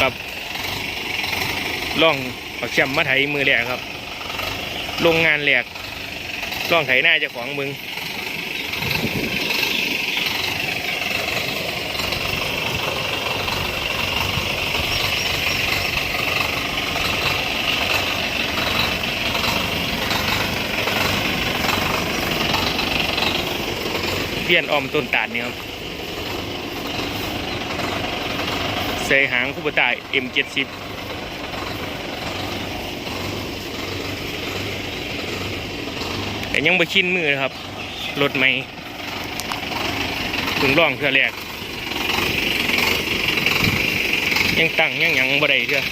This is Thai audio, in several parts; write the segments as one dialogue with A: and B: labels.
A: ครับล่องเอาแชมมาไถมือแรกครับ โรงงานแรกล่องไถหน้าจ้าของมึงเพี้ยนออมต้นตาลเนี่ครับ เสยหางคู่ปตาย M70 แต่ยังไปชินมือนะครับ รถไม่ถึงร่องเทือแรก ยังตั้งยังหยังบ่ได้เทือ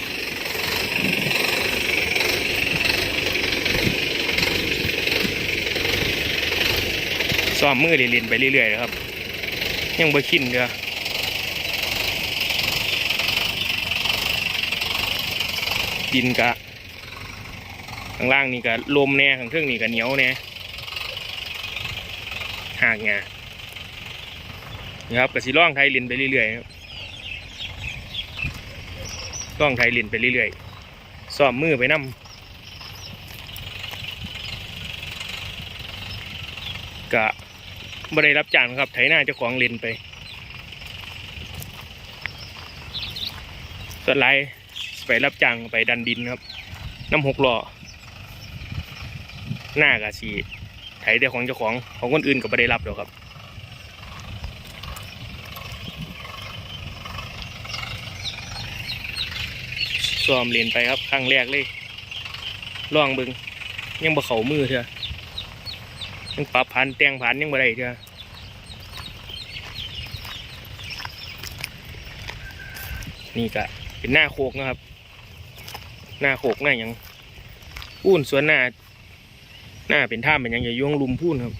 A: ซ้อมมือเรียนไปเรื่อยๆนะครับ ยังบ่ชินเทือ ดินกะข้างล่างนี่ก็ลมแน่ข้างเครื่องนี่ก็เหนียวแน่หากงานะครับก็สิล่องไทยลินไปเรื่อยๆครับล่องไทยลินไปเรื่อยๆซ้อมมือไปนำกะบ่ได้รับจ้างครับไถหน้าเจ้าของลินไปส่วนไร ไปรับจ้างไปดันดินครับ น้ำหกล้อหน้ากะสีไถแต่ของเจ้าของของคนอื่นก็ไม่ได้รับหรอกครับซ้อมเรียนไปครับครั้งแรกเลยลองเบิงยังบ่เข่ามือเถอะยังปรับพันแต่งพันยังบ่ได้เถอะนี่ก็ เป็นหน้าโคกนะครับ หน้าโคกหน้ายังพุ่นสวนหน้า หน้าเป็นท่าเป็นยังอย่าย่วงลุมพูนครับ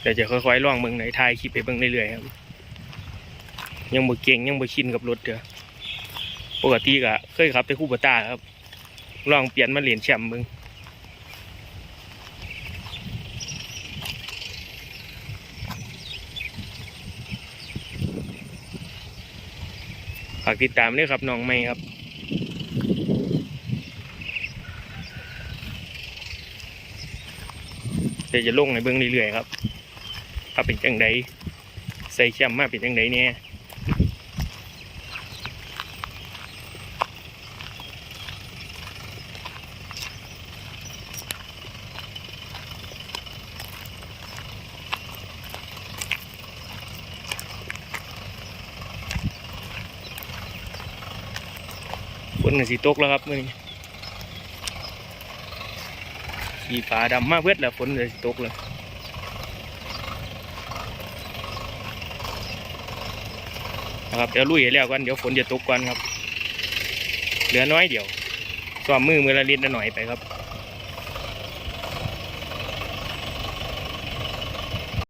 A: เดี๋ยวจะค่อยๆล่องเมืองไหนทายคลิปไปเบิ่งเรื่อยๆครับ ยังบ่เก่งยังบ่ชินกับรถเถอะปกติก็เคยขับไปคู่ปตาครับลองเปลี่ยนมาเหรียญแชมป์เบิ่งากติดตามด้วยครับน้องไม่ครับเดี๋ยวจะลงในเบื้องเรื่อยๆครับเอาเป็นจังไดใส่แชมมาเป็นจังไดเนี่ย ฝนก็สีตกแล้วครับมื่อนี้สีฟ้าดำมากเพื่อแล้วฝนเลยสิตกเลยนะครับเดี๋ยวลุยให้แล้วกันเดี๋ยวฝนจะตกก่อนครับ เหลือน้อยเดียวซ้อมมือมือละลิตรละหน่อยไปครับ